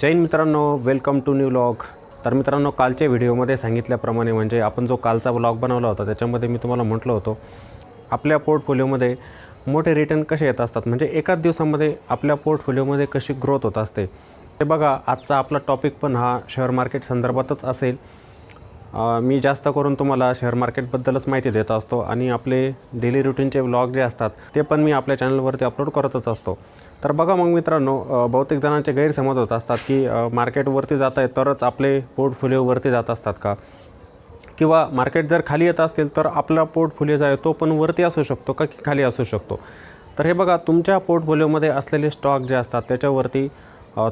जैन मित्रांनो welcome to new vlog तर मित्रांनो कालच्या व्हिडिओमध्ये सांगितल्याप्रमाणे म्हणजे आपण जो कालचा व्लॉग बनवला होता त्याच्यामध्ये मी तुम्हाला म्हटलं होतो आपल्या पोर्टफोलिओमध्ये मोठे रिटर्न कसे येत असतात? म्हणजे एकाच दिवसामध्ये आपल्या पोर्टफोलिओमध्ये कशी ग्रोथ होत असते? ते बघा आजचा आपला टॉपिक पण हा शेअर मार्केट संदर्भातच असेल. मी जास्त करून तुम्हाला शेअर मार्केटबद्दलच माहिती देत असतो आणि आपले डेली रुटीनचे व्लॉग जे असतात ते पण मी आपल्या चॅनलवरती अपलोड करतच असतो. तर बघा मग मित्रांनो बहुतेक जणांचे गैरसमज होत असतात की मार्केटवरती जात आहे तरच आपले पोर्टफोलिओवरती जात असतात का? किंवा मार्केट जर खाली येत असतील तर आपला पोर्टफोलिओ जो आहे तो पण वरती असू शकतो का की खाली असू शकतो? तर हे बघा तुमच्या पोर्टफोलिओमध्ये असलेले स्टॉक जे असतात त्याच्यावरती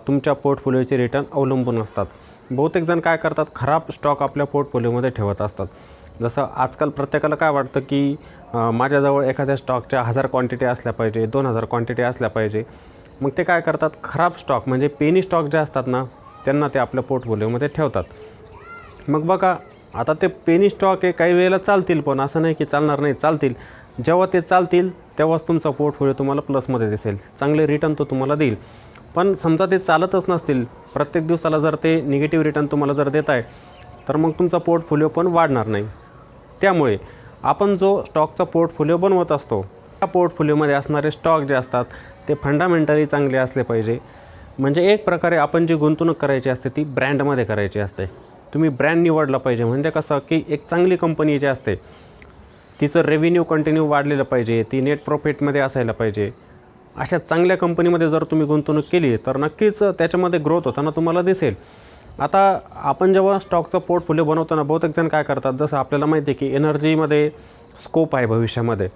तुमच्या पोर्टफोलिओचे रिटर्न अवलंबून असतात. बहुतेक जण काय करतात खराब स्टॉक आपल्या पोर्टफोलिओमध्ये ठेवत असतात. जसं आजकाल प्रत्येकाला काय वाटतं की माझ्याजवळ एखाद्या स्टॉकच्या हजार क्वांटिटी असल्या पाहिजे दोन हजार क्वांटिटी असल्या पाहिजे मग ते काय करतात? खराब स्टॉक म्हणजे पेनी स्टॉक जे असतात ना त्यांना ते आपल्या पोर्टफोलिओमध्ये ठेवतात. मग बघा आता ते पेनी स्टॉक हे काही वेळेला चालतील पण असं नाही की चालणार नाही चालतील. जेव्हा ते चालतील तेव्हाच तुमचा पोर्टफोलिओ तुम्हाला प्लसमध्ये दिसेल. चांगले रिटर्न तो तुम्हाला देईल. पण समजा ते चालतच नसतील प्रत्येक दिवसाला जर ते निगेटिव्ह रिटर्न तुम्हाला जर देत आहे तर मग तुमचा पोर्टफोलिओ पण वाढणार नाही. त्यामुळे आपण जो स्टॉकचा पोर्टफोलिओ बनवत असतो त्या पोर्टफोलिओमध्ये असणारे स्टॉक जे असतात ते फंडामेंटली चांगले असले पाहिजे. म्हणजे एक प्रकारे आपण जी गुंतवणूक करायची असते ती ब्रँडमध्ये करायची असते. तुम्ही ब्रँड निवडला पाहिजे. म्हणजे कसं की एक चांगली कंपनी जी असते तिचं रेव्हेन्यू कंटिन्यू वाढलेलं पाहिजे ती नेट प्रॉफिटमध्ये असायला पाहिजे. अशा चांगल्या कंपनीमध्ये जर तुम्ही गुंतवणूक केली तर नक्कीच त्याच्यामध्ये ग्रोथ होताना तुम्हाला दिसेल. आता आपण जेव्हा स्टॉकचा पोर्टफोलिओ बनवताना बहुतेक जण काय करतात जसं आपल्याला माहिती आहे की एनर्जीमध्ये स्कोप आहे भविष्यामध्ये.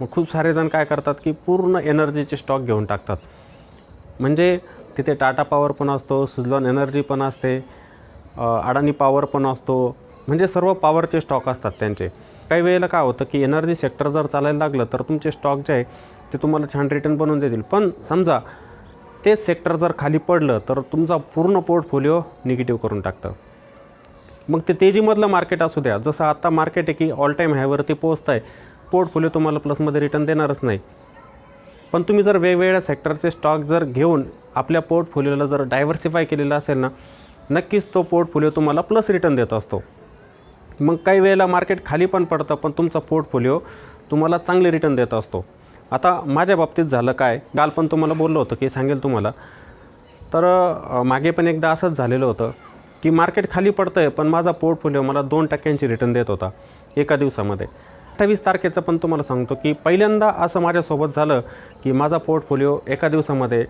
मग खूप सारे जण काय करतात की पूर्ण एनर्जीचे स्टॉक घेऊन टाकतात. म्हणजे तिथे टाटा पॉवर पण असतो सुजलॉन एनर्जी पण असते अडाणी अडानी पॉवर पण असतो. म्हणजे सर्व पॉवरचे स्टॉक असतात त्यांचे. काही वेळेला काय होतं की एनर्जी सेक्टर जर चालायला लागलं तर तुमचे स्टॉक जे आहे ते तुम्हाला छान रिटर्न बनवून देतील. पण समजा तेच सेक्टर जर खाली पडलं तर तुमचा पूर्ण पोर्टफोलिओ निगेटिव्ह करून टाकतं. मग ते तेजीमधलं मार्केट असू द्या. जसं आत्ता मार्केट आहे की ऑल टाईम हायवरती पोहोचत आहे पोर्टफोलिओ तुम्हाला प्लसमध्ये रिटर्न देणारच नाही. पण तुम्ही जर वेगवेगळ्या सेक्टरचे स्टॉक जर घेऊन आपल्या पोर्टफोलिओला जर डायव्हर्सिफाय केलेला असेल ना नक्कीच तो पोर्टफोलिओ तुम्हाला प्लस रिटर्न देत असतो. मग काही वेळेला मार्केट खाली पण पडतं पण तुमचा पोर्टफोलिओ तुम्हाला चांगले रिटर्न देत असतो. आता माझ्या बाबतीत झालं काय? काल पण तुम्हाला बोललो होतं की सांगेल तुम्हाला. तर मागे पण एकदा असंच झालेलं होतं की मार्केट खाली पडतं आहे पण माझा पोर्टफोलिओ मला दोन टक्क्यांची रिटर्न देत होता एका दिवसामध्ये. अठ्ठावीस तारखेचं पण तुम्हाला सांगतो की पहिल्यांदा असं माझ्यासोबत झालं की माझा पोर्टफोलिओ एका दिवसामध्ये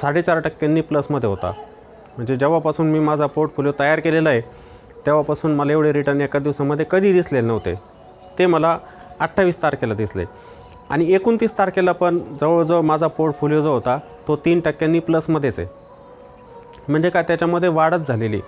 साडेचार टक्क्यांनी प्लसमध्ये होता. म्हणजे जेव्हापासून मी माझा पोर्टफोलिओ तयार केलेला आहे तेव्हापासून मला एवढे रिटर्न एका दिवसामध्ये कधी दिसलेले नव्हते. ते मला अठ्ठावीस तारखेला दिसले. आणि एकोणतीस तारखेला पण जवळजवळ माझा पोर्टफोलिओ जो होता तो तीन टक्क्यांनी प्लसमध्येच आहे. म्हणजे काय त्याच्यामध्ये वाढच झालेली.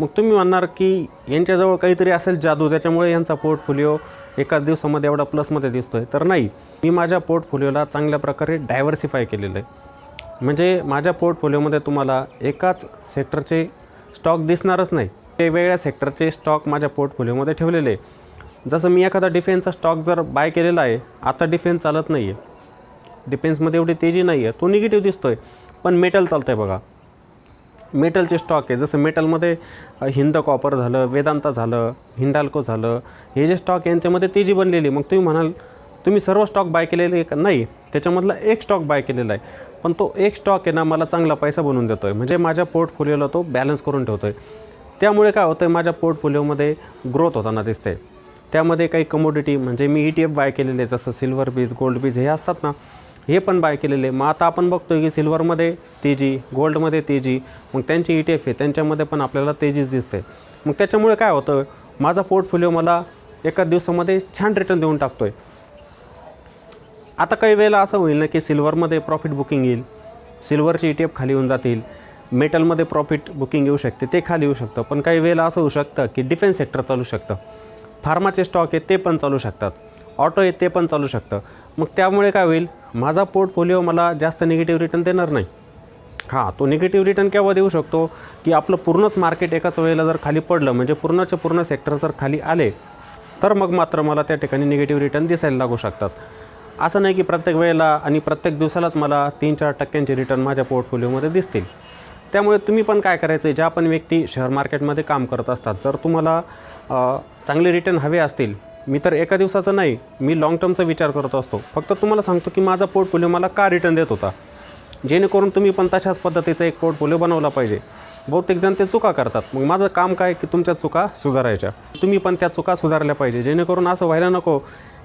मग तुम्ही म्हणणार की यांच्याजवळ काहीतरी असेल जादू त्याच्यामुळे यांचा पोर्टफोलिओ एकाच दिवसामध्ये एवढा प्लसमध्ये दिसतो आहे तर नाही मी माझ्या पोर्टफोलिओला चांगल्या प्रकारे डायव्हर्सिफाय केलेलं आहे. म्हणजे माझ्या पोर्टफोलिओमध्ये तुम्हाला एकाच सेक्टरचे स्टॉक दिसणारच नाही वेगवेगळ्या सेक्टरचे स्टॉक माझ्या पोर्टफोलिओमध्ये ठेवलेले आहे. जसं मी एखादा डिफेन्सचा स्टॉक जर बाय केलेला आहे आता डिफेन्स चालत नाही आहे डिफेन्समध्ये एवढी तेजी नाही आहे तो निगेटिव्ह दिसतो आहे पण मेटल चालतं आहे बघा मेटलचे स्टॉक आहे. जसं मेटलमध्ये हिंद कॉपर झालं वेदांता झालं हिंडाल्को झालं हे जे स्टॉक यांच्यामध्ये तेजी बनलेली मग तुम्ही म्हणाल तुम्ही सर्व स्टॉक बाय केलेले आहे का नाही त्याच्यामधला एक स्टॉक बाय केलेला आहे. पण तो एक स्टॉक आहे ना मला चांगला पैसा बनवून देतो आहे म्हणजे माझ्या पोर्टफोलिओला तो बॅलन्स करून ठेवतो आहे त्यामुळे काय होतं आहे माझ्या पोर्टफोलिओमध्ये ग्रोथ होताना दिसते त्यामध्ये काही कमोडिटी म्हणजे मी ई टी एफ बाय केलेले जसं सिल्वर बीज गोल्ड बीज हे असतात ना हे पण बाय केलेले. मग आता आपण बघतो की सिल्वरमध्ये तेजी गोल्डमध्ये तेजी मग त्यांची ई टी एफ आहे त्यांच्यामध्ये पण आपल्याला तेजीच दिसते. मग त्याच्यामुळे काय होतं माझा पोर्टफोलिओ मला एका दिवसामध्ये छान रिटर्न देऊन टाकतो आहे आता काही वेळेला असं होईल ना की सिल्वरमध्ये प्रॉफिट बुकिंग येईल सिल्वरची ई टी एफ खाली येऊन जातील मेटलमध्ये प्रॉफिट बुकिंग येऊ शकते ते खाली येऊ शकतं. पण काही वेळेला असं होऊ शकतं की डिफेन्स सेक्टर चालू शकतं. फार्माचे स्टॉक आहेत ते पण चालू शकतात. ऑटो आहेत ते पण चालू शकतं. मग त्यामुळे काय होईल? माझा पोर्टफोलिओ मला जास्त निगेटिव्ह रिटर्न देणार नाही. हां तो निगेटिव्ह रिटर्न केव्हा देऊ शकतो? की आपलं पूर्णच मार्केट एकाच वेळेला जर खाली पडलं म्हणजे पूर्णच्या पूर्ण सेक्टर जर खाली आले तर मग मात्र मला त्या ठिकाणी निगेटिव्ह रिटर्न दिसायला लागू शकतात. असं नाही की प्रत्येक वेळेला आणि प्रत्येक दिवसालाच मला तीन चार टक्क्यांचे रिटर्न माझ्या पोर्टफोलिओमध्ये दिसतील. त्यामुळे तुम्ही पण काय करायचं आहे ज्या पण व्यक्ती शेअर मार्केटमध्ये काम करत असतात जर तुम्हाला चांगले रिटर्न हवे असतील. मी तर एका दिवसाचं नाही मी लाँग टर्मचा विचार करत असतो. फक्त तुम्हाला सांगतो की माझा पोर्टफोलिओ मला का रिटर्न देत होता? जेणेकरून तुम्ही पण तशाच पद्धतीचा एक पोर्टफोलिओ बनवला पाहिजे. बहुतेक जण ते चुका करतात. मग माझं काम काय की तुमच्या चुका सुधारायच्या? तुम्ही पण त्या चुका सुधारल्या पाहिजे. जेणेकरून असं व्हायला नको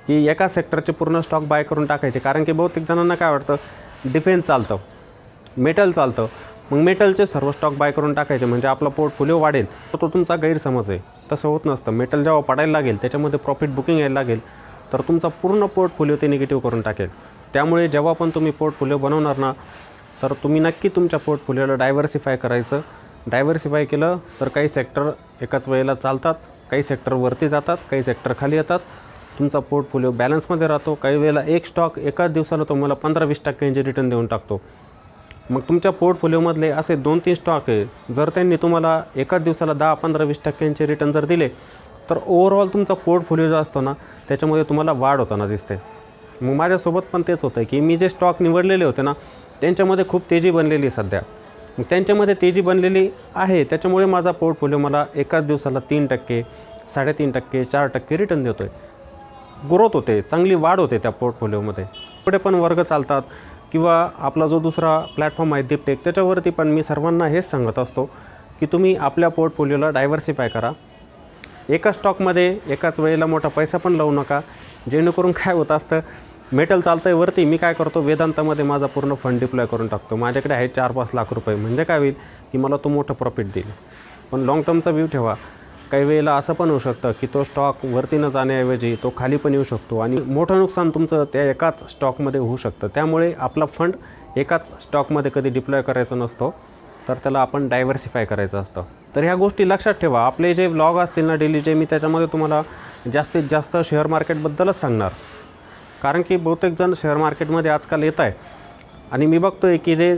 की एका सेक्टरचे पूर्ण स्टॉक बाय करून टाकायचे. कारण की बहुतेक जणांना काय वाटतं? डिफेन्स चालतं. मेटल चालतं. मग मेटलचे सर्व स्टॉक बाय करून टाकायचे म्हणजे आपला पोर्टफोलिओ वाढेल. तर तो तुमचा गैरसमज आहे. तसं होत नसतं. मेटल जेव्हा पडायला लागेल त्याच्यामध्ये प्रॉफिट बुकिंग यायला लागेल तर तुमचा पूर्ण पोर्टफोलिओ ते निगेटिव्ह करून टाकेल. त्यामुळे जेव्हा पण तुम्ही पोर्टफोलिओ बनवणार ना तर तुम्ही नक्की तुमच्या पोर्टफोलिओला डायव्हर्सिफाय करायचं. डायव्हर्सिफाय केलं तर काही सेक्टर एकाच वेळेला चालतात काही सेक्टर वरती जातात काही सेक्टर खाली येतात. तुमचा पोर्टफोलिओ बॅलन्समध्ये राहतो. काही वेळेला एक स्टॉक एकाच दिवसाला तुम्हाला पंधरा वीस टक्क्यांचे रिटर्न देऊन टाकतो. मग तुमच्या पोर्टफोलिओमधले असे दोन तीन स्टॉक आहे. जर त्यांनी तुम्हाला एकाच दिवसाला दहा पंधरा वीस टक्क्यांचे रिटर्न जर दिले तर ओव्हरऑल तुमचा पोर्टफोलिओ जो असतो ना त्याच्यामध्ये तुम्हाला वाढ होताना दिसते. मग माझ्यासोबत पण तेच होतं की मी जे स्टॉक निवडलेले होते ना त्यांच्यामध्ये खूप तेजी बनलेली आहे सध्या. मग त्यांच्यामध्ये तेजी बनलेली आहे त्याच्यामुळे माझा पोर्टफोलिओ मला एकाच दिवसाला तीन टक्के साडेतीन टक्के चार टक्के रिटर्न देतो आहे ग्रोथ होते चांगली वाढ होते त्या पोर्टफोलिओमध्ये. पुढे पण वर्ग चालतात. किंवा आपला जो दुसरा प्लॅटफॉर्म आहे दीपटेक त्याच्यावरती पण मी सर्वांना हेच सांगत असतो की तुम्ही आपल्या पोर्टफोलिओला डायव्हर्सिफाय करा. एका स्टॉकमध्ये एकाच वेळेला मोठा पैसा पण लावू नका. जेणेकरून काय होत असतं मेटल चालतं आहे वरती मी काय करतो वेदांतामध्ये माझा पूर्ण फंड डिप्लॉय करून टाकतो. माझ्याकडे आहे चार पाच लाख रुपये. म्हणजे काय होईल की मला तो मोठं प्रॉफिट देईल. पण लाँग टर्मचा व्ह्यू ठेवा. काही वेळेला असं पण होऊ शकतं की तो स्टॉक वरती न जाण्याऐवजी तो खाली पण येऊ शकतो. आणि मोठं नुकसान तुमचं त्या एकाच स्टॉकमध्ये होऊ शकतं. त्यामुळे आपला फंड एकाच स्टॉकमध्ये कधी डिप्लॉय करायचा नसतो. तर त्याला आपण डायव्हर्सिफाय करायचं असतं. तर ह्या गोष्टी लक्षात ठेवा. आपले जे व्लॉग असतील ना डेलीचे मी त्याच्यामध्ये तुम्हाला जास्तीत जास्त शेअर मार्केटबद्दलच सांगणार. कारण की बहुतेक जण शेअर मार्केटमध्ये आजकाल येत आहे. आणि मी बघतो आहे की जे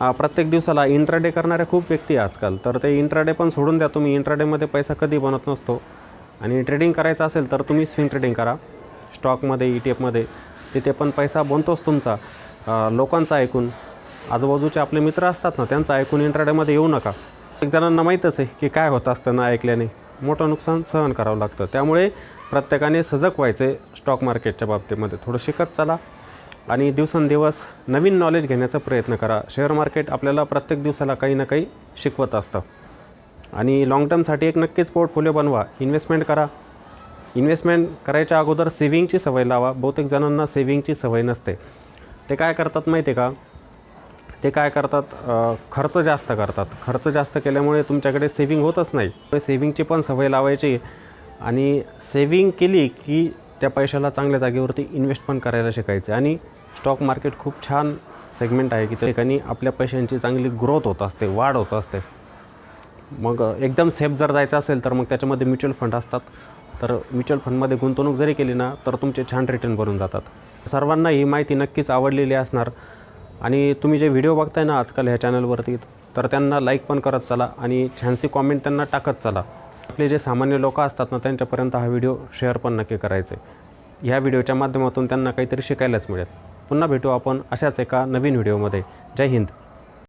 प्रत्येक दिवसाला इंट्राडे करणाऱ्या खूप व्यक्ती आजकाल. तर ते इंट्राडे पण सोडून द्या तुम्ही. इंट्राडेमध्ये पैसा कधी बनत नसतो. आणि ट्रेडिंग करायचं असेल तर तुम्ही स्विंग ट्रेडिंग करा. स्टॉकमध्ये ई टी एफमध्ये तिथे पण पैसा बनतोच तुमचा. लोकांचा ऐकून. आजूबाजूचे आपले मित्र असतात ना त्यांचं ऐकून इंट्राडेमध्ये येऊ नका. एक जणांना माहीतच आहे की काय होत असतं ना ऐकल्याने. मोठं नुकसान सहन करावं लागतं. त्यामुळे प्रत्येकाने सजग व्हायचं आहे स्टॉक मार्केटच्या बाबतीमध्ये. थोडं शिकत चला. आणि दिवसेंदिवस नवीन नॉलेज घेण्याचा प्रयत्न करा. शेअर मार्केट आपल्याला प्रत्येक दिवसाला काही ना काही शिकवत असतं. आणि लाँग टर्मसाठी एक नक्कीच पोर्टफोलिओ बनवा. इन्व्हेस्टमेंट करा. इन्व्हेस्टमेंट करायच्या अगोदर सेविंगची सवय लावा. बहुतेक जणांना सेव्हिंगची सवय नसते. ते काय करतात माहिती आहे का? ते काय करतात? खर्च जास्त करतात. खर्च जास्त केल्यामुळे तुमच्याकडे सेविंग होतच नाही. सेविंगची पण सवय लावायची. आणि सेविंग केली की त्या पैशाला चांगल्या जागेवरती इन्व्हेस्ट पण करायला शिकायचं. आणि स्टॉक मार्केट खूप छान सेगमेंट आहे की त्या ठिकाणी आपल्या पैशांची चांगली ग्रोथ होत असते वाढ होत असते. मग एकदम सेफ जर जायचं असेल तर मग त्याच्यामध्ये म्युच्युअल फंड असतात. तर म्युच्युअल फंडमध्ये गुंतवणूक जरी केली ना तर तुमचे छान रिटर्न बनून जातात. सर्वांना ही माहिती नक्कीच आवडलेली असणार. आणि तुम्ही जे व्हिडिओ बघताय ना आजकाल ह्या चॅनलवरती तर त्यांना लाईक पण करत चला आणि छानशी कॉमेंट त्यांना टाकत चला. आपले जे सामान्य लोक असतात ना त्यांच्यापर्यंत हा व्हिडिओ शेअर पण नक्की करायचे. ह्या व्हिडिओच्या माध्यमातून त्यांना काहीतरी शिकायलाच मिळेल. पुन्हा भेटू आपण अशाच एका नवीन व्हिडिओमध्ये. जय हिंद.